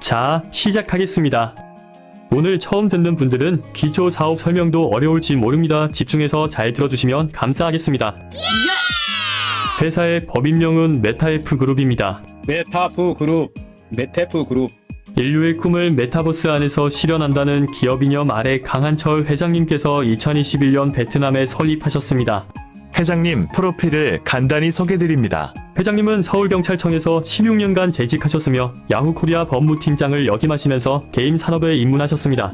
자, 시작하겠습니다. 오늘 처음 듣는 분들은 기초 사업 설명도 어려울지 모릅니다. 집중해서 잘 들어주시면 감사하겠습니다. 회사의 법인명은 메타F 그룹입니다. 메타프 그룹, 메테프 그룹, 인류의 꿈을 메타버스 안에서 실현한다는 기업 이념 아래 강한철 회장님께서 2021년 베트남에 설립하셨습니다. 회장님 프로필을 간단히 소개드립니다. 회장님은 서울경찰청에서 16년간 재직하셨으며 야후코리아 법무팀장을 역임하시면서 게임 산업에 입문하셨습니다.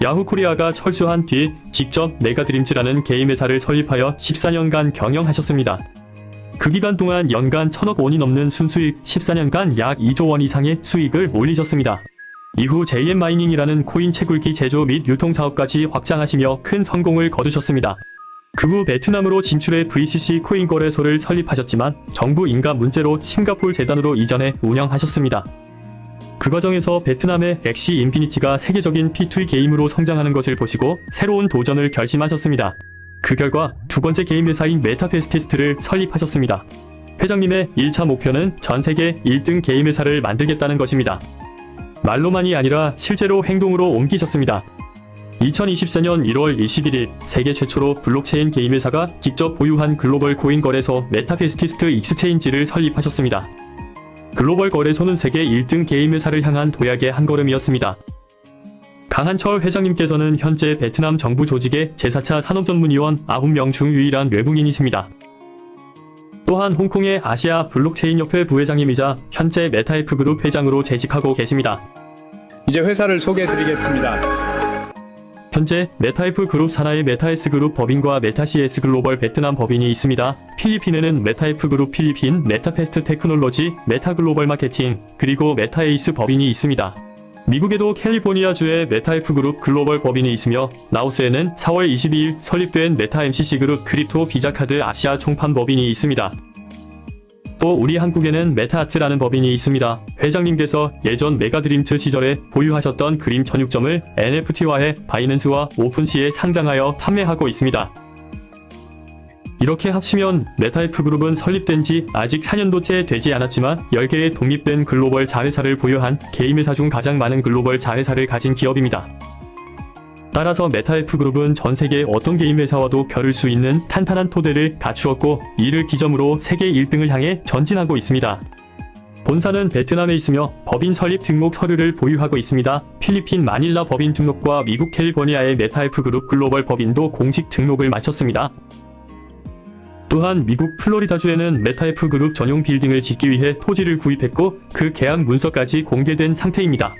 야후코리아가 철수한 뒤 직접 메가드림즈라는 게임 회사를 설립하여 14년간 경영하셨습니다. 그 기간 동안 연간 1000억 원이 넘는 순수익 14년간 약 2조 원 이상의 수익을 올리셨습니다. 이후 JM 마이닝이라는 코인 채굴기 제조 및 유통 사업까지 확장하시며 큰 성공을 거두셨습니다. 그 후 베트남으로 진출해 VCC 코인 거래소를 설립하셨지만 정부 인가 문제로 싱가폴 재단으로 이전해 운영하셨습니다. 그 과정에서 베트남의 엑시 인피니티가 세계적인 P2E 게임으로 성장하는 것을 보시고 새로운 도전을 결심하셨습니다. 그 결과 두 번째 게임 회사인 메타페스티스트를 설립하셨습니다. 회장님의 1차 목표는 전 세계 1등 게임 회사를 만들겠다는 것입니다. 말로만이 아니라 실제로 행동으로 옮기셨습니다. 2024년 1월 21일 세계 최초로 블록체인 게임 회사가 직접 보유한 글로벌 코인 거래소 메타페스티스트 익스체인지를 설립하셨습니다. 글로벌 거래소는 세계 1등 게임 회사를 향한 도약의 한 걸음이었습니다. 강한철 회장님께서는 현재 베트남 정부 조직의 제4차 산업전문위원 9명 중 유일한 외국인이십니다. 또한 홍콩의 아시아 블록체인협회 부회장님이자 현재 메타에프 그룹 회장으로 재직하고 계십니다. 이제 회사를 소개해드리겠습니다. 현재 메타이프 그룹 산하의 메타에스 그룹 법인과 메타CS 글로벌 베트남 법인이 있습니다. 필리핀에는 메타이프 그룹 필리핀, 메타페스트 테크놀로지, 메타글로벌 마케팅, 그리고 메타에이스 법인이 있습니다. 미국에도 캘리포니아주의 메타이프 그룹 글로벌 법인이 있으며 라오스에는 4월 22일 설립된 메타 MCC 그룹 크립토 비자카드 아시아 총판 법인이 있습니다. 또 우리 한국에는 메타아트라는 법인이 있습니다. 회장님께서 예전 메가드림즈 시절에 보유하셨던 그림 전육점을 NFT화해 바이낸스와 오픈시에 상장하여 판매하고 있습니다. 이렇게 합치면 메타이프 그룹은 설립된 지 아직 4년도 채 되지 않았지만 10개의 독립된 글로벌 자회사를 보유한 게임 회사 중 가장 많은 글로벌 자회사를 가진 기업입니다. 따라서 메타에프 그룹은 전 세계 어떤 게임 회사와도 겨룰 수 있는 탄탄한 토대를 갖추었고 이를 기점으로 세계 1등을 향해 전진하고 있습니다. 본사는 베트남에 있으며 법인 설립 등록 서류를 보유하고 있습니다. 필리핀 마닐라 법인 등록과 미국 캘리포니아의 메타에프 그룹 글로벌 법인도 공식 등록을 마쳤습니다. 또한 미국 플로리다주에는 메타에프 그룹 전용 빌딩을 짓기 위해 토지를 구입했고 그 계약 문서까지 공개된 상태입니다.